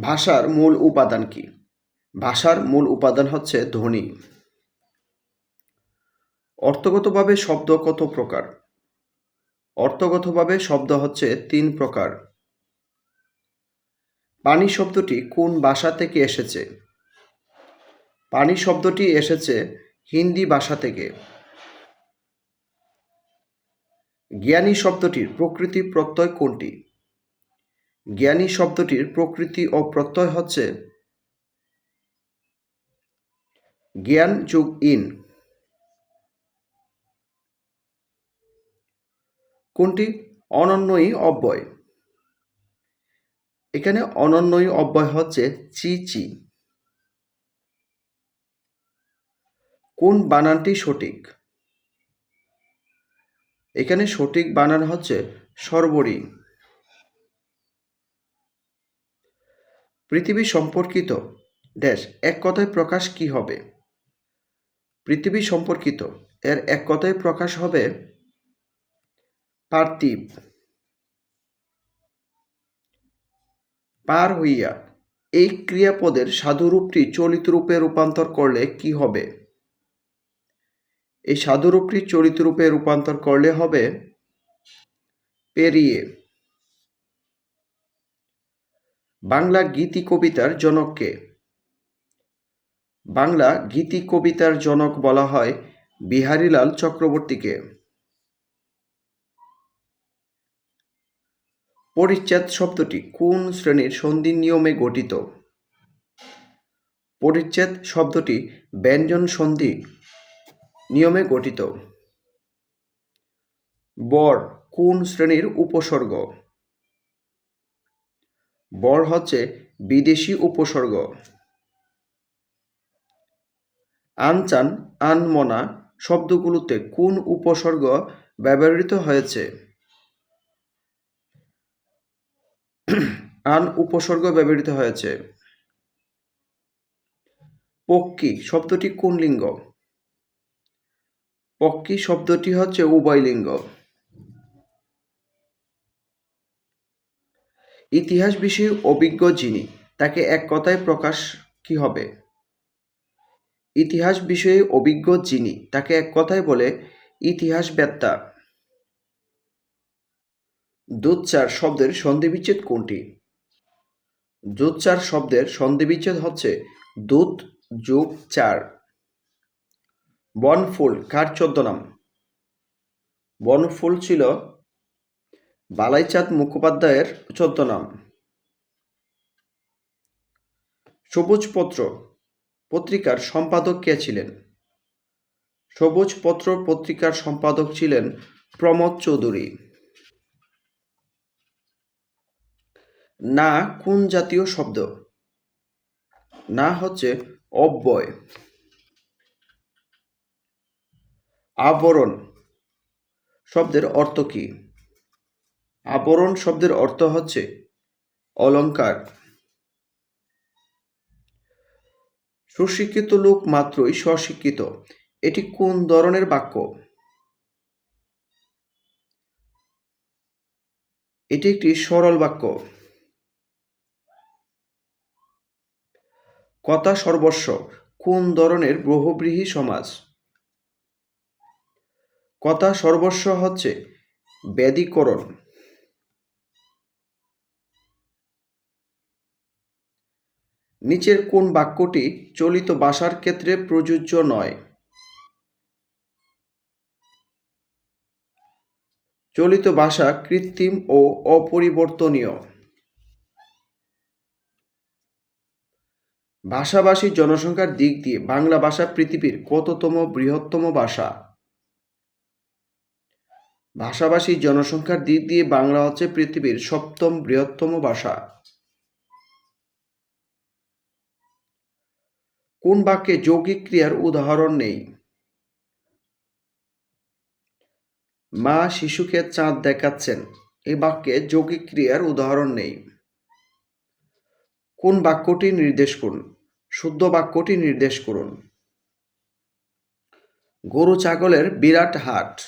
ভাষার মূল উপাদান কি? ভাষার মূল উপাদান হচ্ছে ধ্বনি। অর্থগতভাবে শব্দ কত প্রকার? অর্থগতভাবে শব্দ হচ্ছে তিন প্রকার। পানি শব্দটি কোন ভাষা থেকে এসেছে? পানি শব্দটি এসেছে হিন্দি ভাষা থেকে। জ্ঞানী শব্দটির প্রকৃতি প্রত্যয় কোনটি? জ্ঞানী শব্দটির প্রকৃতি ও প্রত্যয় হচ্ছে জ্ঞান যুগ ইন। কোনটি? অনন্যই অব্যয়। এখানে অনন্যই অব্যয় হচ্ছে চি চি। কোন বানানটি সঠিক? এখানে সঠিক বানান হচ্ছে সর্বরী। পৃথিবী সম্পর্কিত। ড্যাশ এক কথায় প্রকাশ কি হবে? পৃথিবী সম্পর্কিত, এর এক কথায় প্রকাশ হবে পার্থিব। পার হইয়া, এই ক্রিয়াপদের সাধুরূপটি চলিত রূপে রূপান্তর করলে কি হবে? এই সাধুরূপটি চলিত রূপে রূপান্তর করলে হবে পেরিয়ে। বাংলা গীতি কবিতার জনককে বাংলা গীতি কবিতার জনক বলা হয় বিহারীলাল চক্রবর্তীকে পরিচ্ছেদ শব্দটি কোন শ্রেণির সন্ধি নিয়মে গঠিত? পরিচ্ছেদ শব্দটি ব্যঞ্জন সন্ধি নিয়মে গঠিত। বর কোন শ্রেণির উপসর্গ? বর হচ্ছে বিদেশি উপসর্গ। আনচান, আনমনা শব্দগুলোতে কোন উপসর্গ ব্যবহৃত হয়েছে? আন উপসর্গ ব্যবহৃত হয়েছে। পক্ষী শব্দটি কোন লিঙ্গ? পক্ষী শব্দটি হচ্ছে উভয় লিঙ্গ। ইতিহাস বিষয়ে অভিজ্ঞ যিনি, তাকে এক কথায় প্রকাশ কি হবে? ইতিহাস বিষয়ে অভিজ্ঞ যিনি, তাকে এক কথায় বলে ইতিহাস বেত্তা দুচ্চার শব্দের সন্ধিবিচ্ছেদ কোনটি? দুচ্চার শব্দের সন্ধিবিচ্ছেদ হচ্ছে দুধ যোগ চার। বনফুল, কার ছদ্মনাম? বনফুল ছিল বালাইচাঁদ মুখোপাধ্যায়ের ছদ্মনাম সবুজপত্র পত্রিকার সম্পাদক কে ছিলেন? সবুজপত্র পত্রিকার সম্পাদক ছিলেন প্রমোদ চৌধুরী। না কোন জাতীয় শব্দ? না হচ্ছে অব্যয়। আবরণ শব্দের অর্থ কি? আবরণ শব্দের অর্থ হচ্ছে অলংকার সুশিক্ষিত লোক মাত্রই স্বশিক্ষিত। এটি কোন ধরনের বাক্য? এটি একটি সরল বাক্য। কথা সর্বস্ব, কোন ধরনের বহুব্রীহী সমাজ? কথা সর্বস্ব হচ্ছে ব্যাধিকরণ। নিচের কোন বাক্যটি চলিত ভাষার ক্ষেত্রে প্রযোজ্য নয়? চলিত ভাষা কৃত্রিম ও অপরিবর্তনীয়। ভাষাভাষী জনসংখ্যার দিক দিয়ে বাংলা ভাষা পৃথিবীর কততম বৃহত্তম ভাষা? ভাষাভাষী জনসংখ্যার দিক দিয়ে বাংলা হচ্ছে পৃথিবীর সপ্তম বৃহত্তম ভাষা। কোন বাক্যে যৌগিক ক্রিয়ার উদাহরণ নেই? মা শিশুকে চাঁদ দেখাচ্ছেন। এই বাক্যে যৌগিক ক্রিয়ার উদাহরণ নেই। কোন বাক্যটি নির্দেশ করুন? শুদ্ধ বাক্যটি নির্দেশ করুন। গরু, ছাগলের বিরাট হাট।